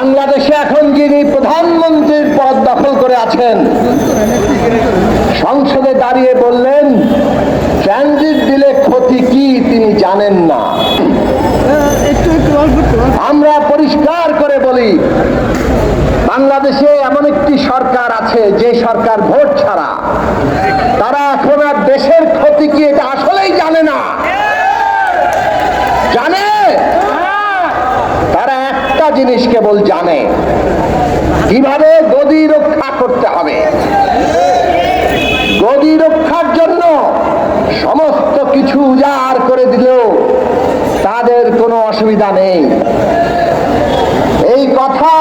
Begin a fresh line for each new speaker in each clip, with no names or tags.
বাংলাদেশে এখন যিনি প্রধানমন্ত্রীর পদ দখল করে আছেন, সংসদে দাঁড়িয়ে বললেন, ট্রানজিট দিলে ক্ষতি কি তিনি জানেন না। আমরা পরিষ্কার করে বলি, বাংলাদেশে এমন একটি সরকার আছে যে সরকার ভোট ছাড়া, তারা এখন আর দেশের ক্ষতি কি এটা আসলেই জানে তারা একটা জিনিস কেবল জানে। কীভাবে গদি রক্ষা করতে হবে? গদি রক্ষার জন্য সমস্ত কিছু উজাড় করে দিলেও তাদের কোনো অসুবিধা নেই। এই কথা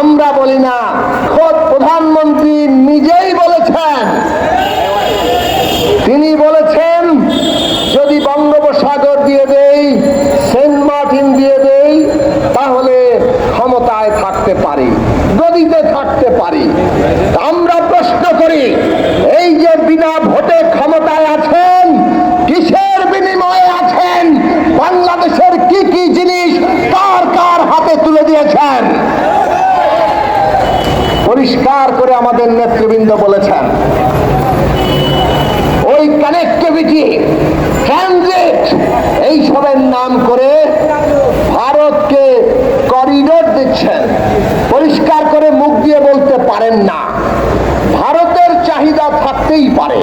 আমরা বলি না, খোদ প্রধানমন্ত্রী নিজেই বলেছেন। তিনি বলেছেন যদি বঙ্গোপসাগর দিয়ে দেই সেন্ট মার্টিন দিয়ে দেই তাহলে ক্ষমতায় থাকতে পারি গদিতে থাকতে পারি। আমরা প্রশ্ন করি, এই যে বিনা ভোটে ক্ষমতায় আছেন, কিসের বিনিময়ে আছেন? বাংলাদেশের কি কি জিনিস কার কার হাতে তুলে দিয়েছেন? পরিষ্কার করে আমাদের নেতৃবৃন্দ বলেছেন, ওই কানেক্টিভিটি ট্রানজিট এইসবের নাম করে ভারতকে করিডোর দিচ্ছেন পরিষ্কার করে মুখ দিয়ে বলতে পারেন না। ভারতের চাহিদা থাকতেই পারে।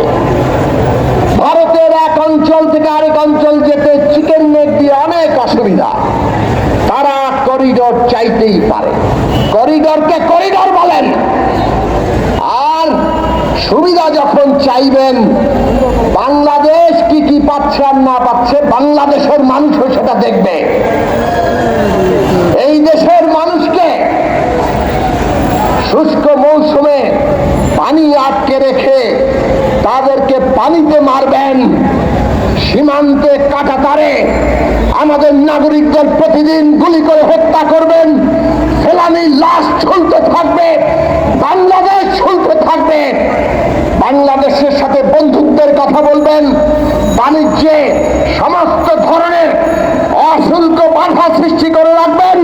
ভারতের এক অঞ্চল থেকে আরেক অঞ্চল যেতে চিকেন নেক দিয়ে অনেক অসুবিধা। তারা করিডোর চাইতেই পারে। করিডোরকে করিডোর বলেন। আর সুবিধা যখন চাইবেন, বাংলাদেশ কি কি পাচ্ছে আর না পাচ্ছে, বাংলাদেশের মানুষও সেটা দেখবে। পানিতে মারবেন, সীমান্তে কাটাতারে আমাদের নাগরিকদের প্রতিদিন গুলি করে হত্যা করবেন। ফেলানির লাশ ঝুলতে থাকবে, বাংলাদেশ ঝুলতে থাকবে। বাংলাদেশের সাথে বন্ধুত্বের কথা বলবেন, বাণিজ্যে সমস্ত ধরনের অশুল্ক বাধা সৃষ্টি করে রাখবেন।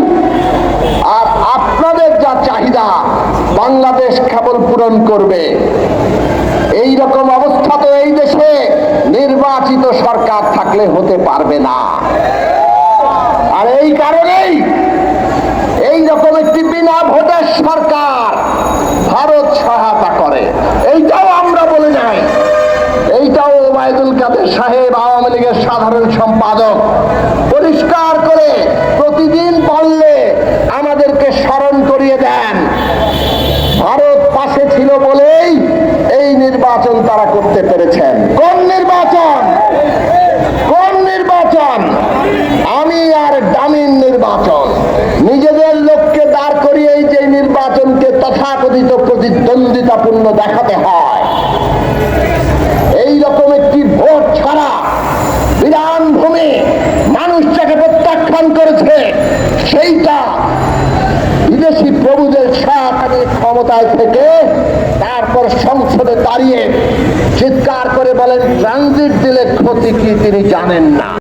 আর আপনাদের যা চাহিদা বাংলাদেশ কেবল পূরণ করবে। এই রকম অবস্থা তো এই দেশে নির্বাচিত সরকার থাকলে হতে পারবে না। আর এই কারণেই এই রকম একটি বিনা ভোটের সরকার ভারত সহায়তা করে। এইটাও আমরা বলে যাই। এইটাও ওবায়দুল কাদের সাহেব আওয়ামী লীগের সাধারণ সম্পাদক পরিষ্কার করে প্রতিদিন বললে আমাদেরকে স্মরণ করিয়ে দেন ভারত পাশে ছিল বলেই এই নির্বাচন তারা করতে পেরেছেন। কোন নির্বাচন? কোন নির্বাচন? আমি আর দামিন নির্বাচন। নিজেদের লোককে দাঁড় করিয়ে যে নির্বাচনকে তথাকথিত প্রতিদ্বন্দ্বিতাপূর্ণ দেখাতে হয়। এই রকম একটি ভোট ছাড়া বিধান ভূমি মানুষ যাকে প্রত্যাখ্যান করেছে। তারপর সংসদে দাঁড়িয়ে চিৎকার করে বলেন ট্রানজিট দিলে ক্ষতি কি তিনি জানেন না?